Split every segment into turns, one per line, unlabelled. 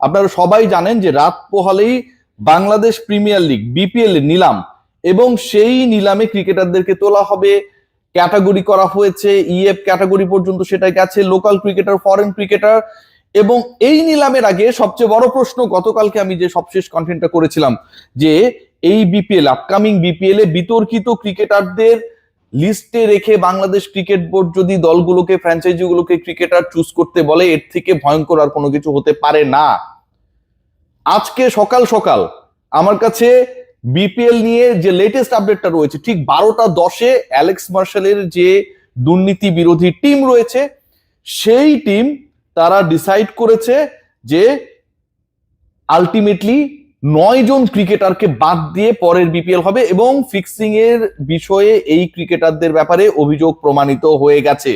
আপনারা সবাই জানেন যে রাত পোহালেই বাংলাদেশ প্রিমিয়ার লিগ, বিপিএল নিলাম এবং সেই নিলামে ক্রিকেটারদেরকে তোলা হবে। ক্যাটাগরি করা হয়েছে ইএফ ক্যাটাগরি পর্যন্ত সেটা গেছে, লোকাল ক্রিকেটার ফরেন ক্রিকেটার এবং এই নিলামের আগে সবচেয়ে বড় প্রশ্ন, গতকালকে আমি যে সবশেষ কন্টেন্টটা করেছিলাম যে এই বিপিএল আপকামিং বিপিএল এ বিতর্কিত ক্রিকেটারদের লিস্টে রেখে বাংলাদেশ ক্রিকেট বোর্ড যদি দলগুলোকে ফ্র্যাঞ্চাইজিগুলোকে ক্রিকেটার চুজ করতে বলে, এর থেকে ভয়ঙ্কর আর কোনো কিছু হতে পারে না। আজকে সকাল সকাল আমার কাছে বিপিএল নিয়ে যে লেটেস্ট আপডেটটা রয়েছে, ঠিক বারোটা দশে অ্যালেক্স মার্শালের যে দুর্নীতি বিরোধী টিম রয়েছে, সেই টিম তারা ডিসাইড করেছে যে আলটিমেটলি নয় জন ক্রিকেটারকে বাদ দিয়ে পরের বিপিএল হবে এবং ফিক্সিং এর বিষয়ে এই ক্রিকেটারদের ব্যাপারে অভিযোগ প্রমাণিত হয়ে গেছে।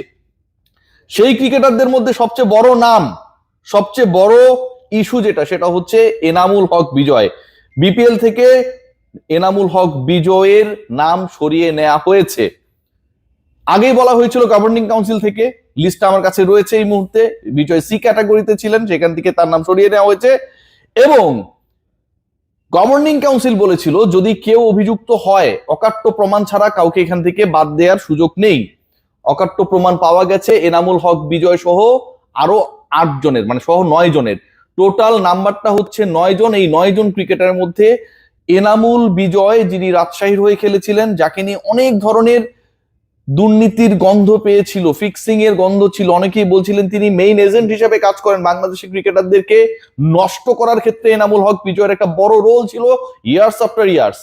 সেই ক্রিকেটারদের মধ্যে সবচেয়ে বড় নাম, সবচেয়ে বড় ইস্যু যেটা, সেটা হচ্ছে এনামুল হক বিজয়। বিপিএল থেকে এনামুল হক বিজয়ের নাম সরিয়ে নেওয়া হয়েছে। আগেই বলা হয়েছিল গভর্নিং কাউন্সিল থেকে লিস্টটা আমার কাছে রয়েছে এই মুহূর্তে। বিজয় সি ক্যাটাগরিতে ছিলেন সেখান থেকে তার নাম সরিয়ে নেওয়া হয়েছে। এবং গভর্নিং কাউন্সিল বলেছিল, যদি কেউ অভিযুক্ত হয়, অকাট্য প্রমাণ ছাড়া কাউকে এখান থেকে বাদ দেওয়ার সুযোগ নেই। অকাট্য প্রমাণ পাওয়া গেছে, এনামুল হক, বিজয় সহ আরও আট জনের মানে সহ নয় জনের। টোটাল নাম্বারটা হচ্ছে নয় জন, এই নয় জন ক্রিকেটারের মধ্যে এনামুল, বিজয় যিনি রাজশাহীর হয়ে খেলেছিলেন, যাকে নিয়ে অনেক ধরনের দুর্নীতির গন্ধ পেয়েছিল ফিক্সিং এর গন্ধ ছিল। অনেকেই বলছিলেন তিনি মেইন এজেন্ট হিসেবে কাজ করেন। বাংলাদেশি ক্রিকেটারদেরকে নষ্ট করার ক্ষেত্রে এনামুল হক বিজয়ের একটা বড় রোল ছিল ইয়ার্স আফটার ইয়ার্স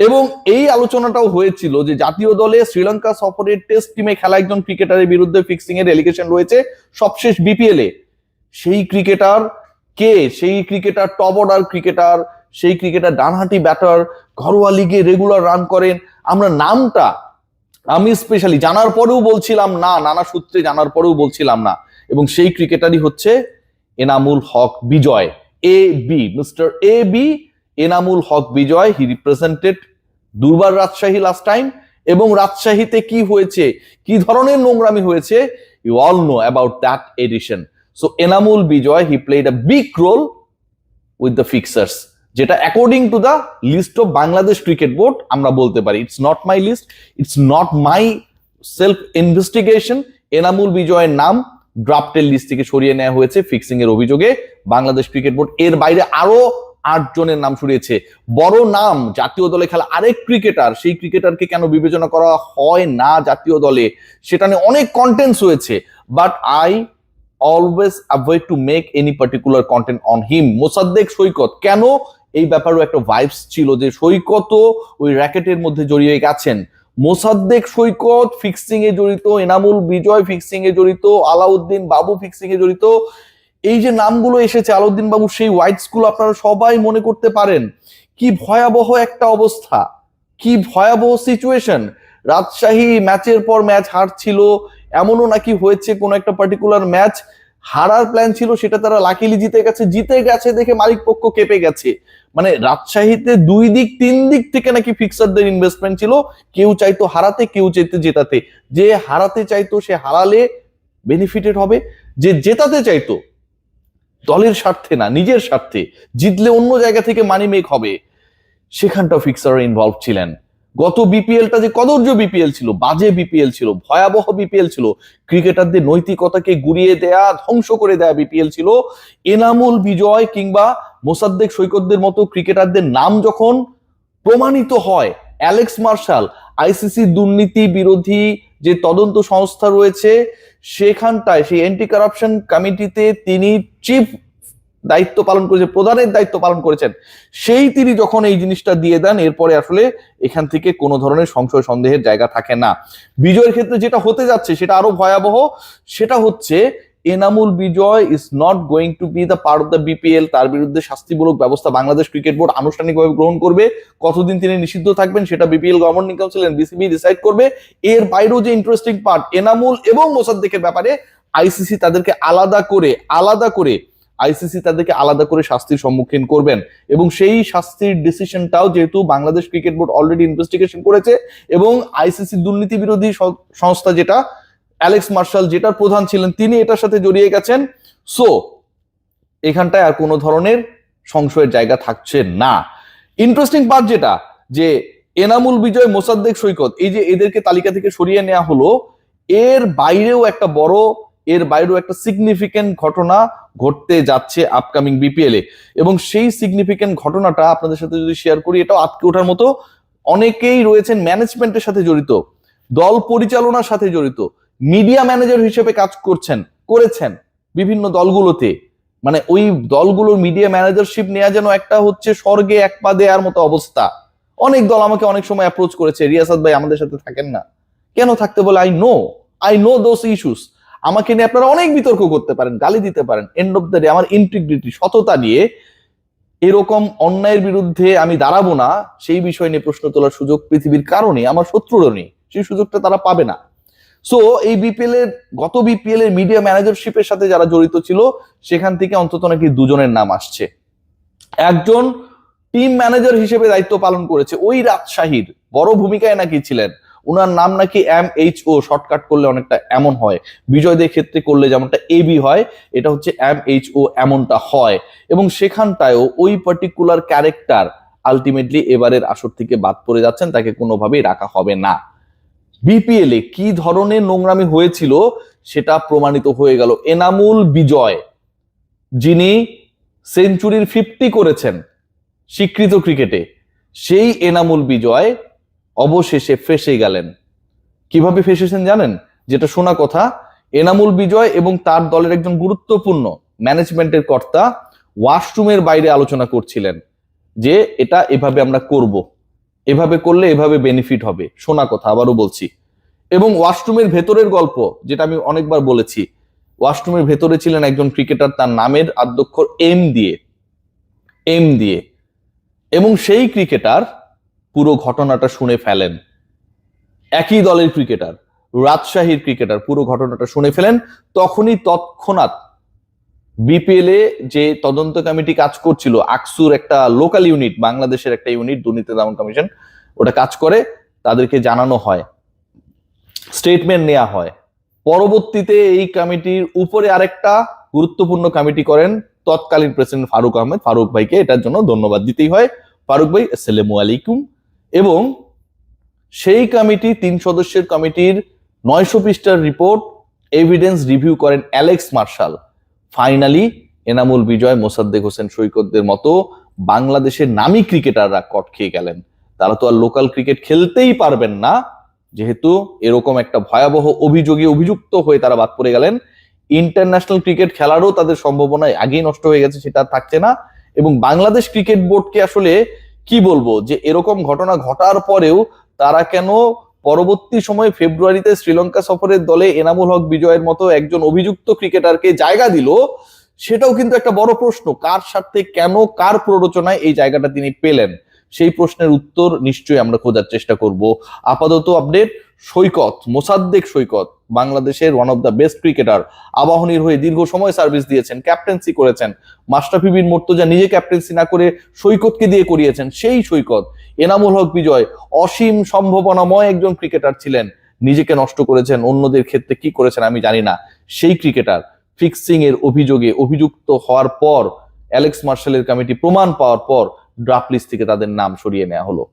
এবং এই আলোচনাটাও হয়েছিল যে জাতীয় দলে শ্রীলঙ্কা সফরের টেস্ট টিমে খেলা একজন ক্রিকেটারের বিরুদ্ধে ফিক্সিং এর এলিগেশন রয়েছে সবশেষ বিপিএল এ। সেই ক্রিকেটার কে? সেই ক্রিকেটার টপ অর্ডার ক্রিকেটার সেই ক্রিকেটার ডানহাতি ব্যাটার ঘরোয়া লিগে রেগুলার রান করেন। আমরা নামটা আমি স্পেশালি জানার পরেও বলছিলাম না, নানা সূত্রে জানার পরেও বলছিলাম না। এবং সেই ক্রিকেটারই হচ্ছে Enamul Haque Bijoy A B mister A B Enamul Haque Bijoy he represented Durbar Rajshahi last time এবং রাজশাহীতে কি হয়েছে, কি ধরনের নোংরামি হয়েছে you all know about that edition so Enamul Bijoy he played a big role with the fixers যেটা according to the list of Bangladesh cricket board আমরা বলতে পারি। It's not my list it's not myself investigation Enamul বিজয়ের নাম ড্রাফটের list থেকে সরিয়ে নেওয়া হয়েছে ফিক্সিং এর অভিযোগে। বাংলাদেশ ক্রিকেট বোর্ড এর বাইরে আরও আট জনের নাম সরিয়েছে বড় নাম জাতীয় দলে খেলা আরেক ক্রিকেটার সেই ক্রিকেটারকে কেন বিবেচনা করা হয় না জাতীয় দলে? সেটা নিয়ে অনেক কন্টেন্টস হয়েছে। But I always avoid to make any particular content on him Mosaddek Saikat, কেন এই ব্যাপারেও একটা ভাইবস ছিল যে সৈকত ওই র্যাকেটের মধ্যে জড়িয়ে গেছেন। মোসাদ্দেক সৈকত ফিক্সিং এ জড়িত, এনামুল বিজয় ফিক্সিং এ জড়িত, আলাউদ্দিন বাবু ফিক্সিং এ জড়িত। এই যে নামগুলো এসেছে, আলাউদ্দিন বাবু সেই হোয়াইট স্কুল আপনারা সবাই মনে করতে পারেন। কি ভয়াবহ একটা অবস্থা, কি ভয়াবহ সিচুয়েশন রাজশাহী ম্যাচের পর ম্যাচ হারছিল, এমনও নাকি হয়েছে কোনো একটা পার্টিকুলার ম্যাচ হারার প্ল্যান ছিল, সেটা তারা লাকিলি জিতে গেছে। জিতে গেছে দেখে মালিক পক্ষ কেঁপে গেছে। মানে রাজশাহীতে দুই দিক, তিন দিক থেকে নাকি ফিক্সারদের ইনভেস্টমেন্ট ছিল। কেউ চাইতো হারাতে, কেউ চাইতো জেতাতে। যে হারাতে চাইতো, সে হারালে বেনিফিটেড হবে। যে জেতাতে চাইতো, দলের স্বার্থে না, নিজের স্বার্থে, জিতলে অন্য জায়গা থেকে মানি মেক হবে। সেখানটাও ফিক্সার ইনভলভ ছিলেন। গত বিপিএলটা যে কদর্য বিপিএল ছিল, বাজে বিপিএল ছিল, ভয়াবহ বিপিএল ছিল, ক্রিকেটারদের নৈতিকতাকে গুড়িয়ে দেয়া, ধ্বংস করে দেয়া বিপিএল ছিল, এনামুল বিজয় কিংবা মোসাদ্দেক সৈকতদের মতো ক্রিকেটারদের নাম যখন প্রমাণিত হয়, অ্যালেক্স মার্শাল আইসিসি দুর্নীতি বিরোধী যে তদন্ত সংস্থা রয়েছে, সেখানটায়, সেই অ্যান্টি কারাপশন কমিটিতে তিনি চিফ দায়িত্ব পালন করেছে, প্রধানের দায়িত্ব পালন করেছেন, সেই তিনি যখন এই জিনিসটা দিয়ে দেন, এরপরে আসলে এখান থেকে কোনো ধরনের সংশয়, সন্দেহের জায়গা থাকে না। বিজয়ের ক্ষেত্রে যেটা হতে যাচ্ছে, সেটা আরও ভয়াবহ, সেটা হচ্ছে Enamul Bijoy is not going to be the part of the BPL তার বিরুদ্ধে শাস্তিমূলক ব্যবস্থা বাংলাদেশ ক্রিকেট বোর্ড আনুষ্ঠানিকভাবে গ্রহণ করবে, কতদিন তিনি নিষিদ্ধ থাকবেন সেটা BPL governing council BCB decide করবে। এর বাইরেও যে ইন্টারেস্টিং পার্ট এনামুল এবং মোসাদ্দেকের ব্যাপারে আইসিসি তাদেরকে আলাদা করে আলাদা করে আইসিসি তাদেরকে আলাদা করে শাস্তির সম্মুখীন করবেন। এবং সেই শাস্তির ডিসিশনটাও যেহেতু Bangladesh cricket board already investigation করেছে এবং আইসিসি দুর্নীতি বিরোধী সংস্থা যেটা, অ্যালেক্স মার্শাল যেটার প্রধান ছিলেন, তিনি এটার সাথে জড়িয়ে গেছেন। সো এখানটায় আর কোনো ধরনের সংশয়ের জায়গা থাকছে না। ইন্টারেস্টিং পার্ট যেটা, যে এনামুল বিজয় মোসাদ্দেক সৈকত, এই যে এদেরকে তালিকা থেকে সরিয়ে নেওয়া হলো, এর বাইরেও একটা বড় এর বাইরেও একটা সিগনিফিকেন্ট ঘটনা ঘটতে যাচ্ছে আপকামিং বিপিএল এ। এবং সেই সিগনিফিকেন্ট ঘটনাটা আপনাদের সাথে যদি শেয়ার করি, এটাও আটকে ওঠার মতো অনেকেই রয়েছেন ম্যানেজমেন্টের সাথে জড়িত, দল পরিচালনার সাথে জড়িত মিডিয়া ম্যানেজার হিসেবে কাজ করছেন, করেছেন বিভিন্ন দলগুলোতে। মানে ওই দলগুলোর মিডিয়া ম্যানেজারশিপ নেওয়া যেন একটা হচ্ছে স্বর্গে এক পা দেওয়ার মতো অবস্থা। অনেক দল আমাকে অনেক সময় অ্যাপ্রোচ করেছে রিয়াসাদ ভাই আমাদের সাথে থাকেন না। কেন থাকতে বলে I know I know those issues আমাকে নিয়ে আপনারা অনেক বিতর্ক করতে পারেন, গালি দিতে পারেন। এন্ড অফ দ্য ডে আমার ইন্টিগ্রিটি সততা নিয়ে এরকম অন্যায়ের বিরুদ্ধে আমি দাঁড়াবো না, সেই বিষয় নিয়ে প্রশ্ন তোলার সুযোগ পৃথিবীর কারণে আমার শত্রুরও নেই, সেই সুযোগটা তারা পাবে না। সো এই বিপিএল এর, গত বিপিএল এর মিডিয়া ম্যানেজারশিপের সাথে যারা জড়িত ছিল, সেখান থেকে অন্তত নাকি দুজনের নাম আসছে। একজন টিম ম্যানেজার হিসেবে দায়িত্ব পালন করেছে, ওই রাজশাহীর, বড় ভূমিকায় নাকি ছিলেন। ওনার নাম নাকি এম এইচ ও শর্টকাট করলে অনেকটা এমন হয়। বিজয়দের ক্ষেত্রে করলে যেমনটা এবি হয়, এটা হচ্ছে এম এইচ ও এমনটা হয়। এবং সেখানটায়ও ওই পার্টিকুলার ক্যারেক্টার আলটিমেটলি এবারের আসর থেকে বাদ পড়ে যাচ্ছেন, তাকে কোনোভাবেই রাখা হবে না। বিপিএল কি ধরনের নোংরামি হয়েছিল সেটা প্রমাণিত হয়ে গেল। এনামুল বিজয়, যিনি সেঞ্চুরির ফিফটি করেছেন স্বীকৃত ক্রিকেটে সেই এনামুল বিজয় অবশেষে ফেসে গেলেন। কীভাবে ফেসেছেন জানেন? যেটা শোনা কথা, এনামুল বিজয় এবং তার দলের একজন গুরুত্বপূর্ণ ম্যানেজমেন্টের কর্তা ওয়াশরুমের বাইরে আলোচনা করছিলেন যে, এটা এভাবে আমরা করব। এভাবে করলে এভাবে বেনিফিট হবে। শোনা কথা, আবারও বলছি। এবং ওয়াশরুমের ভেতরের গল্প, যেটা আমি অনেকবার বলেছি, ওয়াশরুমের ভেতরে ছিলেন একজন ক্রিকেটার তার নামের আদ্যক্ষর এম দিয়ে। এম দিয়ে। এবং সেই ক্রিকেটার পুরো ঘটনাটা শুনে ফেলেন। একই দলের ক্রিকেটার, রাজশাহীর ক্রিকেটার, পুরো ঘটনাটা শুনে ফেলেন। তখনই তৎক্ষণাৎ বিপিএল এ যে তদন্ত কমিটি কাজ করছিল, আকসুর একটা লোকাল ইউনিট বাংলাদেশের একটা ইউনিট দুর্নীতি দমন কমিশন, ওটা কাজ করে, তাদেরকে জানানো হয় স্টেটমেন্ট নেওয়া হয়। পরবর্তীতে এই কমিটির উপরে আরেকটা গুরুত্বপূর্ণ কমিটি করেন তৎকালীন প্রেসিডেন্ট ফারুক আহমেদ। ফারুক ভাইকে এটার জন্য ধন্যবাদ দিতেই হয়। ফারুক ভাই, আসসালামু আলাইকুম। এবং সেই কমিটি তিন সদস্যের কমিটির নয়শো পৃষ্ঠার রিপোর্ট এভিডেন্স রিভিউ করেন Alex Marshall finally Enamul Bijoy, Mosaddek Hossain সৈকতদের মতো বাংলাদেশের নামী ক্রিকেটাররা কট খেয়ে গেলেন। তারা তো আর লোকাল ক্রিকেট খেলতেই পারবেন না, যেহেতু এরকম একটা ভয়াবহ অভিযোগে অভিযুক্ত হয়ে তারা বাদ পড়ে গেলেন। ইন্টারন্যাশনাল ক্রিকেট খেলারও তাদের সম্ভাবনা আগেই নষ্ট হয়ে গেছে, সেটা থাকছে না। এবং বাংলাদেশ ক্রিকেট বোর্ডকে আসলে কি বলব? যে এরকম ঘটনা ঘটার পরেও তারা কেন পরবর্তী সময়ে ফেব্রুয়ারিতে শ্রীলঙ্কা সফরের দলে এনামুল হক বিজয়ের মতো একজন অভিযুক্ত ক্রিকেটারকে জায়গা দিল? সেটাও কিন্তু একটা বড় প্রশ্ন। কার স্বার্থে কেন, কার প্ররোচনায় এই জায়গাটা তিনি পেলেন? সেই প্রশ্নের উত্তর নিশ্চয়ই আমরা খোঁজার চেষ্টা করব। আপাতত আপডেট, সৈকত, মোসাদ্দেক সৈকত, বাংলাদেশের one of the best cricketer আবাহনীর হয়ে দীর্ঘ সময় সার্ভিস দিয়েছেন ক্যাপ্টেন্সি করেছেন। মাস্টাফি বিন মোর্তজা নিজে ক্যাপ্টেন্সি না করে সৈকতকে দিয়ে করিয়েছেন, সেই সৈকত। এনামুল হক বিজয়, অসীম সম্ভাবনাময় একজন ক্রিকেটার ছিলেন। নিজেকে নষ্ট করেছেন, অন্যদের ক্ষেত্রে কি করেছেন আমি জানি না। সেই ক্রিকেটার ফিক্সিং এর অভিযোগে অভিযুক্ত হওয়ার পর অ্যালেক্স মার্শালের কমিটি প্রমাণ পাওয়ার পর ড্রাফট লিস্ট থেকে তাদের নাম সরিয়ে নেওয়া হলো।